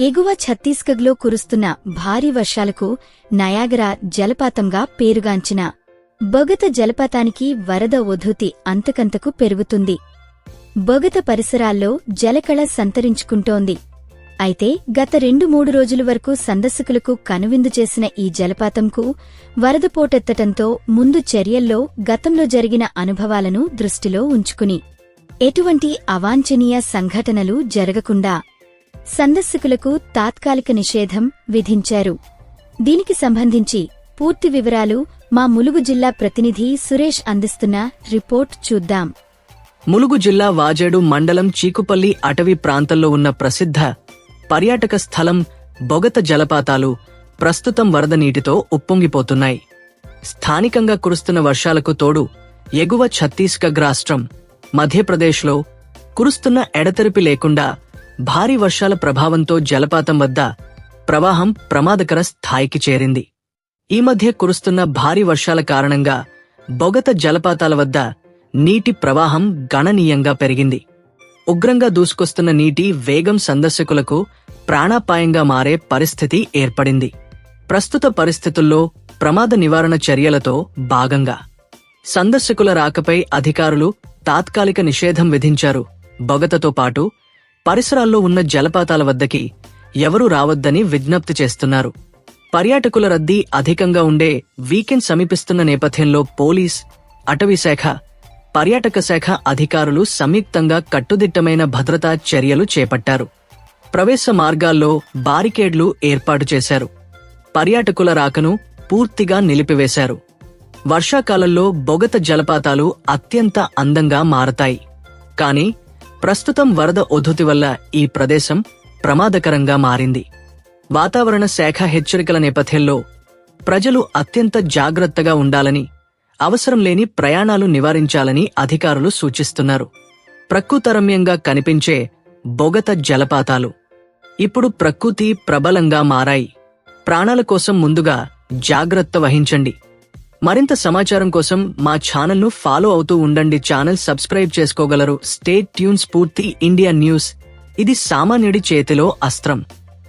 ఎగువ ఛత్తీస్గఢ్లో కురుస్తున్న భారీ వర్షాలకు నయాగరా జలపాతంగా పేరుగాంచిన బొగత జలపాతానికి వరద ఉధృతి అంతకంతకు పెరుగుతుంది. బొగత పరిసరాల్లో జలకళ సంతరించుకుంటోంది. అయితే గత రెండు మూడు రోజుల వరకు సందర్శకులకు కనువిందు చేసిన ఈ జలపాతంకు వరద పోటెత్తటంతో ముందు చర్యల్లో గతంలో జరిగిన అనుభవాలను దృష్టిలో ఉంచుకుని ఎటువంటి అవాంఛనీయ సంఘటనలు జరగకుండా సందర్శకులకు తాత్కాలిక నిషేధం విధించారు. దీనికి సంబంధించి పూర్తి వివరాలు మా ములుగు జిల్లా ప్రతినిధి సురేష్ అందిస్తున్న రిపోర్ట్ చూద్దాం. ములుగు జిల్లా వాజేడు మండలం చీకుపల్లి అటవీ ప్రాంతంలో ఉన్న ప్రసిద్ధ పర్యాటక స్థలం బొగత జలపాతాలు ప్రస్తుతం వరద నీటితో ఉప్పొంగిపోతున్నాయి. స్థానికంగా కురుస్తున్న వర్షాలకు తోడు ఎగువ ఛత్తీస్గఢ్ రాష్ట్రం మధ్యప్రదేశ్లో కురుస్తున్న ఎడతెరిపి లేకుండా భారీ వర్షాల ప్రభావంతో జలపాతం వద్ద ప్రవాహం ప్రమాదకర స్థాయికి చేరింది. ఈ మధ్య కురుస్తున్న భారీ వర్షాల కారణంగా బొగత జలపాతాల వద్ద నీటి ప్రవాహం గణనీయంగా పెరిగింది. ఉగ్రంగా దూసుకొస్తున్న నీటి వేగం సందర్శకులకు ప్రాణాపాయంగా మారే పరిస్థితి ఏర్పడింది. ప్రస్తుత పరిస్థితుల్లో ప్రమాద నివారణ చర్యలతో భాగంగా సందర్శకుల రాకపై అధికారులు తాత్కాలిక నిషేధం విధించారు. బొగతతో పాటు పరిసరాల్లో ఉన్న జలపాతాల వద్దకి ఎవరూ రావద్దని విజ్ఞప్తి చేస్తున్నారు. పర్యాటకుల రద్దీ అధికంగా ఉండే వీకెండ్ సమీపిస్తున్న నేపథ్యంలో పోలీస్ అటవీ శాఖ పర్యాటక శాఖ అధికారులు సంయుక్తంగా కట్టుదిట్టమైన భద్రతా చర్యలు చేపట్టారు. ప్రవేశ మార్గాల్లో బారికేడ్లు ఏర్పాటు చేశారు. పర్యాటకుల రాకను పూర్తిగా నిలిపివేశారు. వర్షాకాలంలో బొగత జలపాతాలు అత్యంత అందంగా మారతాయి. కానీ ప్రస్తుతం వరద ఉధృతి వల్ల ఈ ప్రదేశం ప్రమాదకరంగా మారింది. వాతావరణ శాఖ హెచ్చరికల నేపథ్యంలో ప్రజలు అత్యంత జాగ్రత్తగా ఉండాలని అవసరం లేని ప్రయాణాలు నివారించాలని అధికారులు సూచిస్తున్నారు. ప్రకృతరమ్యంగా కనిపించే బొగత జలపాతాలు ఇప్పుడు ప్రకృతి ప్రబలంగా మారాయి. ప్రాణాల కోసం ముందుగా జాగ్రత్త వహించండి. మరింత సమాచారం కోసం మా ఛానల్ను ఫాలో అవుతూ ఉండండి. ఛానల్ సబ్స్క్రైబ్ చేసుకోగలరు. స్టేట్ ట్యూన్స్ పూర్తి ఇండియా న్యూస్. ఇది సామాన్యుడి చేతిలో అస్త్రం.